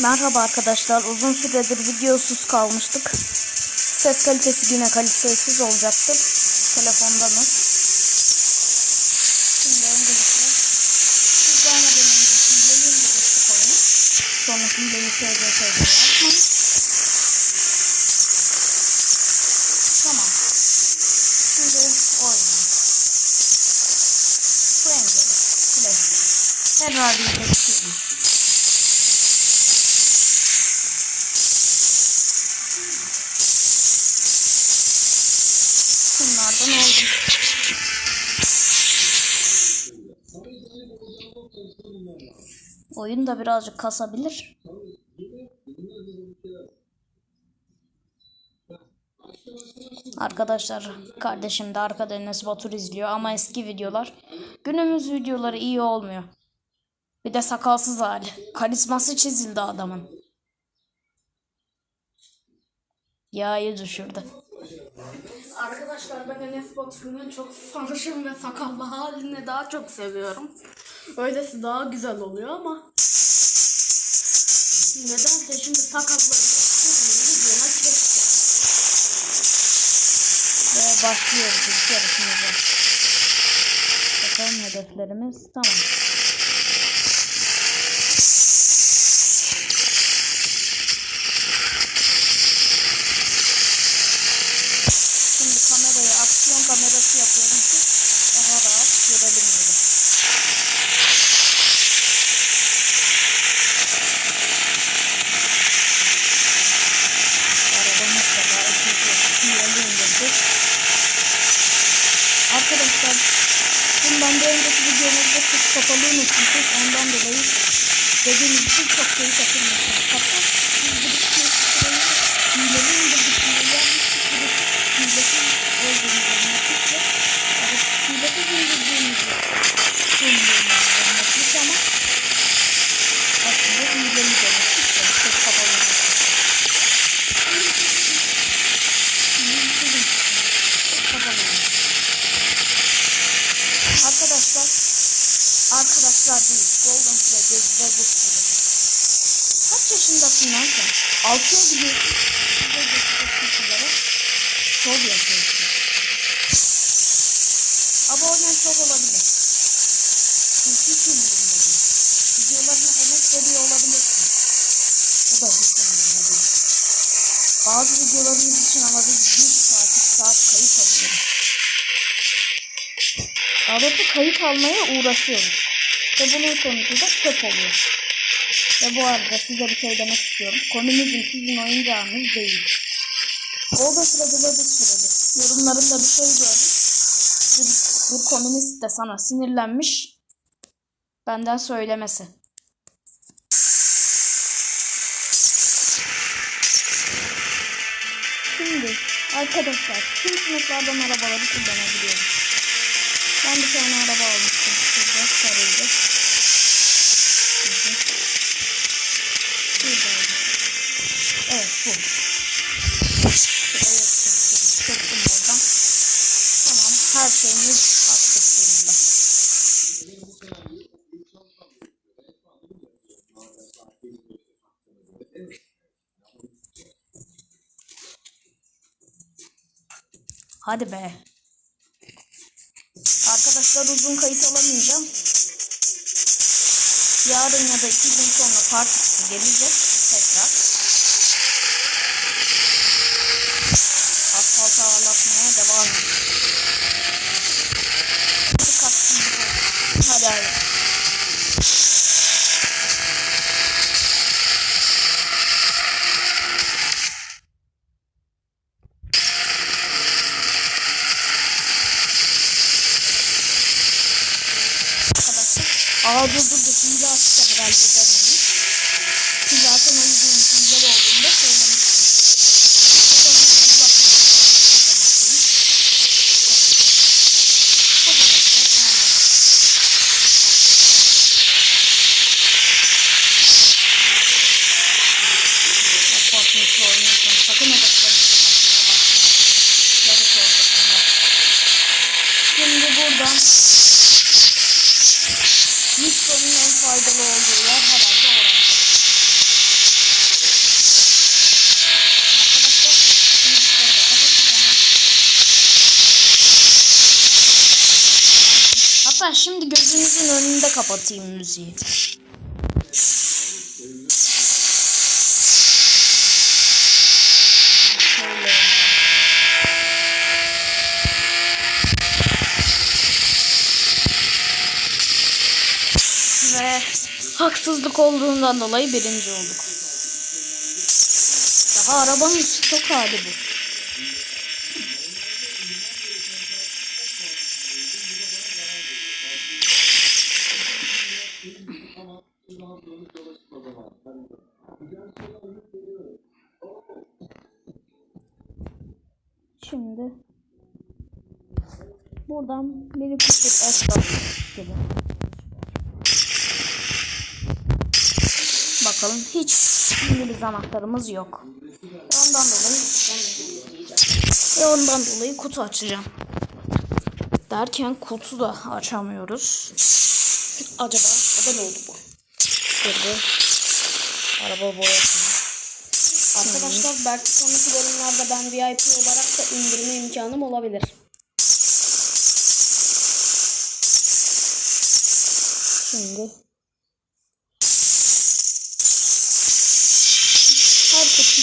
Merhaba arkadaşlar. Uzun süredir videosuz kalmıştık. Ses kalitesi yine kalitesiz olacaktır. Telefondanız. Şimdi öncelikle siz gelmeden önce hileyi indirmiştik oyunu. Sonra hileyi SGS'de yapmayın. Tamam. Şimdi oyun. Friendly. Play. Ferrari'yi Oyun da birazcık kasabilir. Arkadaşlar kardeşim de arkada Enes Batur izliyor ama eski videolar. Günümüz videoları iyi olmuyor. Bir de sakalsız hali. Karizması çizildi adamın. Yağı düşürdü. Arkadaşlar ben Enes Batur'un çok sarışın ve sakallı halini daha çok seviyorum. Öylesi daha güzel oluyor ama nedense şimdi sakallarını videoma çekti. Ve başlıyoruz ilk yarışımıza. Bakalım hedeflerimiz tamam. Bundan bir önceki videomuzda kız kapalı unutmuşuz. Ondan dolayı dediğimiz için çok şeyi kaçırmışız. Hatta biz bu sırayı hileli indirdik. Hileli yapmıştık. Bir de hilesiz olduğunu anlattık ve evet, hilesiz indirdiğimizi söylüyoruz anlattık ama aslında hileli demiştik de çok kapalı unutmuşuz. Hilesiz çok kapalı unutmuşuz. Arkadaşlar arkadaşlar değil Golden Freddy ve bu sürü. Yaşındasın lan sen? 6'ya gidiyorsun. Size götürecek kişilere şov yapıyorsun. Abonen çok olabilir. Hiç hiç umurumda değil. Videolarına emek veriyor olabilirsin. Bu da hiç umurumda değil. Bazı videolarımız için biz bir saat, iki saat kayıt alıyoruz. Doğrusu kayıt almaya uğraşıyoruz. Ve bunun sonucu da çöp oluyor. Ve bu arada size bir şey demek istiyorum. Konumuzun sizin oyuncağınız değil. Oldu sürede ve bu sürede. Yorumlarında bir şey gördüm. Bir, bir komünist de sana sinirlenmiş. Benden söylemesi. Şimdi arkadaşlar tüm sınıflardan arabaları kullanabiliyorum. Ben bir tane araba almıştım. Şurada sarıydı. Hadi be. Arkadaşlar uzun kayıt alamayacağım. Yarın ya da iki gün sonra part ikisi gelecek tekrar. Asfalt ağırlatmaya devam ediyoruz. Hadi. Hadi hadi. arkadaşlar. Aa dur dur dur hile açtı herhalde dememiş. Ben şimdi gözünüzün önünde kapatayım müziği. Ve haksızlık olduğundan dolayı birinci olduk. Daha arabanın stok hali bu. Şimdi buradan biri küçük esnaf gibi. Bakalım hiç İngiliz anahtarımız yok. Ondan dolayı ve ondan dolayı kutu açacağım. Derken kutu da açamıyoruz. Acaba neden oldu bu? Dedi. Araba boyasın. Arkadaşlar belki sonraki bölümlerde ben VIP olarak da indirme imkanım olabilir. Şimdi her kutu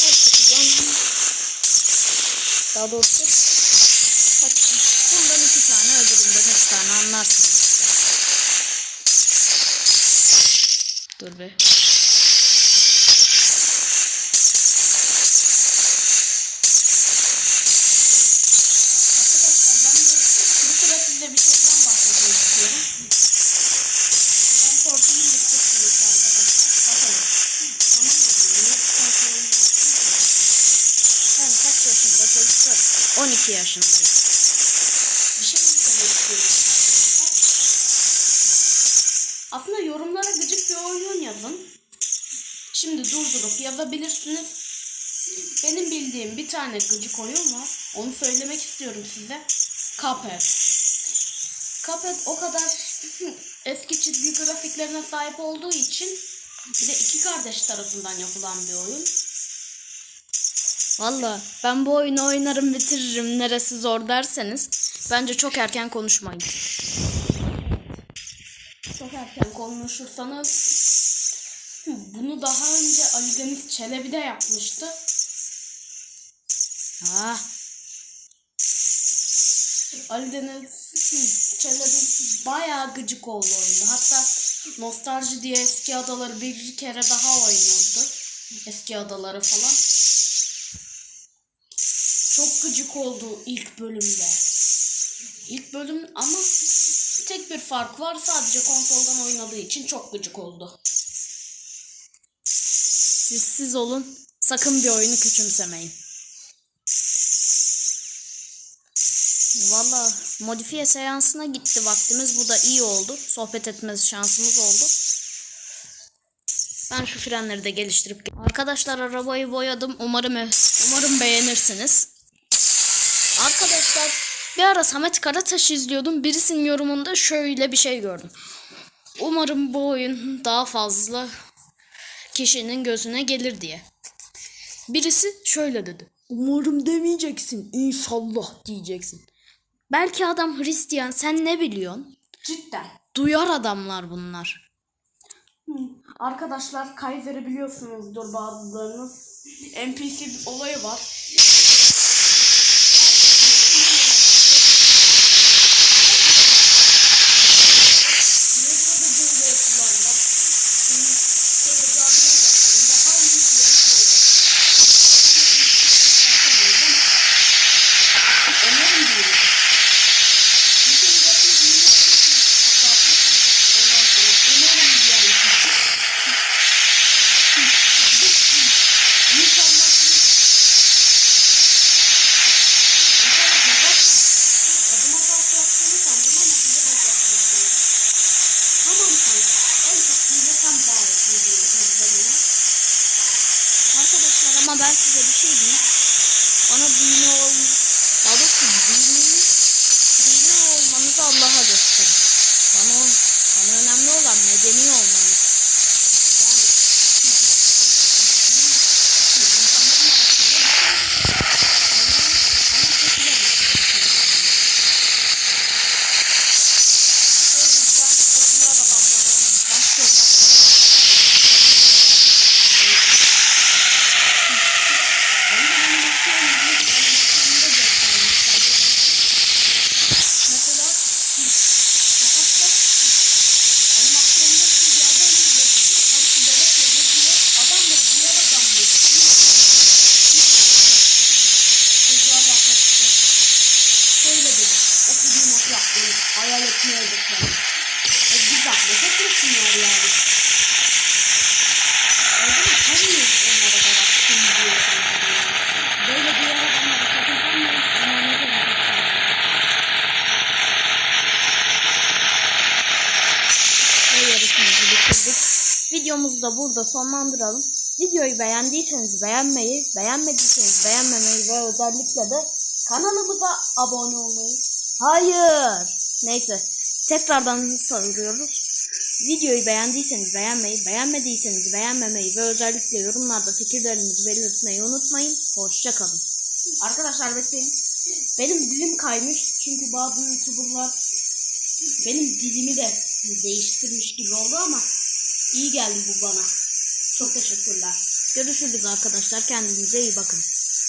her kutudan daha doğrusu kaç bundan iki tane öbüründen üç tane anlarsınız işte. Dur be. 12 yaşındayım. Bir şey mi söylemek? Aslında yorumlara gıcık bir oyun yazın. Şimdi durdurup yazabilirsiniz. Benim bildiğim bir tane gıcık oyun var. Onu söylemek istiyorum size. Cuphead. Cuphead o kadar eski çizgi grafiklerine sahip olduğu için bir de iki kardeş tarafından yapılan bir oyun. Valla ben bu oyunu oynarım bitiririm neresi zor derseniz bence çok erken konuşmayın. Çok erken konuşursanız bunu daha önce Ali Deniz Çelebi de yapmıştı. Ah, Ali Deniz Çelebi bayağı gıcık oldu oyunda. Hatta nostalji diye eski adaları bir kere daha oynadı. Eski adaları falan. Oldu ilk bölümde. İlk bölüm ama tek bir fark var. Sadece konsoldan oynadığı için çok gıcık oldu. siz siz olun sakın bir oyunu küçümsemeyin. Valla modifiye seansına gitti vaktimiz bu da iyi oldu. Sohbet etme şansımız oldu. Ben şu frenleri de geliştirip Arkadaşlar arabayı boyadım. Umarım umarım beğenirsiniz. Arkadaşlar bir ara Samet Karataş izliyordum. Birisinin yorumunda şöyle bir şey gördüm. Umarım bu oyun daha fazla kişinin gözüne gelir diye. Birisi şöyle dedi. Umarım demeyeceksin. İnşallah diyeceksin. Belki adam Hristiyan sen ne biliyorsun? Cidden. Duyar adamlar bunlar. Arkadaşlar Kaiser'i biliyorsunuzdur bazılarınız. NPC bir olayı var. Ama ben size bir şey diyeyim. Da burada sonlandıralım. Videoyu beğendiyseniz beğenmeyi, beğenmediyseniz beğenmemeyi ve özellikle de kanalımıza abone olmayı. Hayır. Neyse. Tekrardan soruyoruz. Videoyu beğendiyseniz beğenmeyi, beğenmediyseniz beğenmemeyi ve özellikle yorumlarda fikirlerinizi belirtmeyi unutmayın. Hoşçakalın. Arkadaşlar bekleyin. Benim dilim kaymış çünkü bazı youtuberlar benim dilimi de değiştirmiş gibi oldu ama iyi geldi bu bana. Çok teşekkürler. Görüşürüz arkadaşlar. Kendinize iyi bakın.